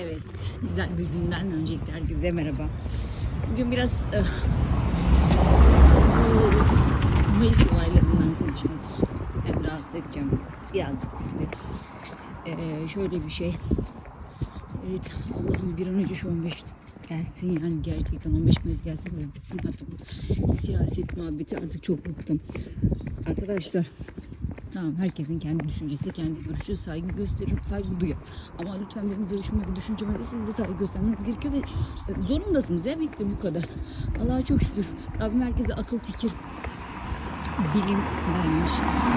Evet, güzel bir günden öncelikle herkese merhaba. Bugün biraz e, Mayıs olaylarından konuşmak istiyorum. Hem rahatsız edeceğim birazcık sizi. E, şöyle bir şey. Evet, Allah'ım bir an önce şu 15 gelsin yani gerçekten 15 Mayıs gelsin ve bitsin artık siyaset muhabbeti artık çok bıktım. Arkadaşlar Tamam herkesin kendi düşüncesi, kendi görüşü, saygı gösteririm, saygı duyuyorum. Ama lütfen benim görüşüme ve düşünceme de siz de saygı göstermeniz gerekiyor ve e, zorundasınız ya bitti bu kadar. Allah'a çok şükür. Rabbim herkese akıl fikir, bilim vermiş.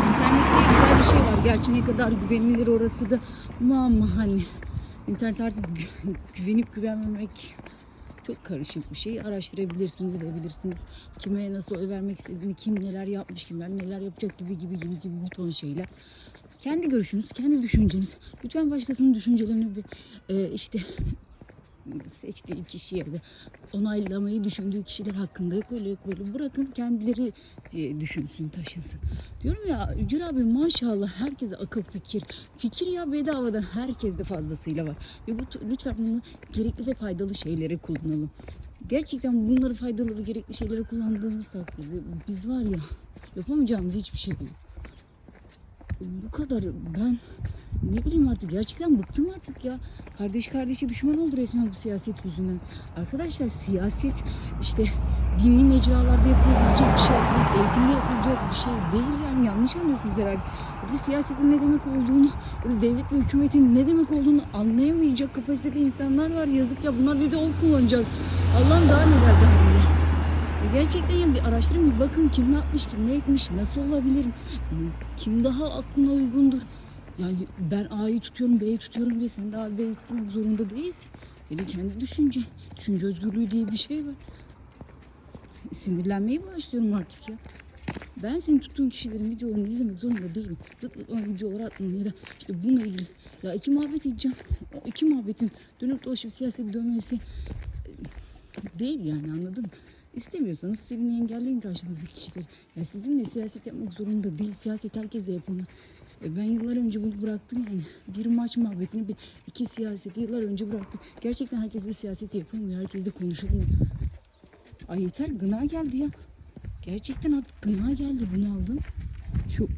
İnternette güzel bir şey var. Gerçi ne kadar güvenilir orası da ama hani internet artık gü- güvenip güvenmemek çok karışık bir şey. Araştırabilirsiniz, edebilirsiniz. Kime nasıl oy vermek istediğini, kim neler yapmış, kimler neler yapacak gibi gibi gibi gibi bir ton şeyler. Kendi görüşünüz, kendi düşünceniz. Lütfen başkasının düşüncelerini bir, e, işte seçtiği kişiye de onaylamayı düşündüğü kişiler hakkında yok böyle bırakın kendileri e, düşünsün taşınsın. Diyorum ya Yücel abi maşallah herkese akıl fikir. Fikir ya bedavadan herkeste fazlasıyla var. Ve bu lütfen bunu gerekli ve faydalı şeylere kullanalım. Gerçekten bunları faydalı ve gerekli şeylere kullandığımız takdirde biz var ya yapamayacağımız hiçbir şey yok. Bu kadar ben ne bileyim artık gerçekten bıktım artık ya. Kardeş kardeşe düşman oldu resmen bu siyaset yüzünden. Arkadaşlar siyaset işte dini mecralarda yapılabilecek bir şey değil. Eğitimde yapılacak bir şey değil yani yanlış anlıyorsunuz herhalde. Ya siyasetin ne demek olduğunu ya da devlet ve hükümetin ne demek olduğunu anlayamayacak kapasitede insanlar var. Yazık ya bunlar bir de oy kullanacak. Allah'ım daha neler. E Gerçekten yani bir araştırın bir bakın kim ne yapmış, kim ne etmiş, nasıl olabilir, kim daha aklına uygundur. Yani ben A'yı tutuyorum, B'yi tutuyorum diye sen de A, B'yi tutmak zorunda değilsin. Senin kendi düşünce, düşünce özgürlüğü diye bir şey var. Sinirlenmeye başlıyorum artık ya. Ben senin tuttuğun kişilerin videolarını izlemek zorunda değilim. Zıt olan videoları atmam ya da işte bununla ilgili. Ya iki muhabbet edeceğim. O iki muhabbetin dönüp dolaşıp siyasete dönmesi e, değil yani anladın mı? İstemiyorsanız silin engelleyin karşınızdaki kişileri. Ya sizinle siyaset yapmak zorunda değil. Siyaset herkes de yapamaz. E ben yıllar önce bunu bıraktım yani. Bir maç muhabbetini, bir iki siyaseti yıllar önce bıraktım. Gerçekten herkes de siyaset yapılmıyor. Herkes de konuşulmuyor. Ay yeter gına geldi ya. Gerçekten artık gına geldi bunu aldım. Şu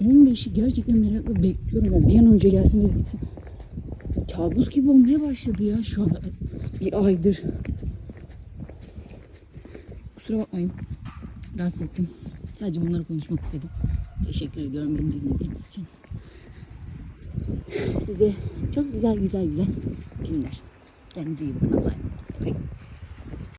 15'i gerçekten merakla bekliyorum. Yani bir an önce gelsin ve bitsin. Kabus gibi olmaya başladı ya şu an bir aydır. Kusura bakmayın. Rahatsız ettim. Sadece bunları konuşmak istedim. Teşekkür ediyorum beni dinlediğiniz için. Size çok güzel güzel güzel günler. Kendinize iyi bakın. Allah'a.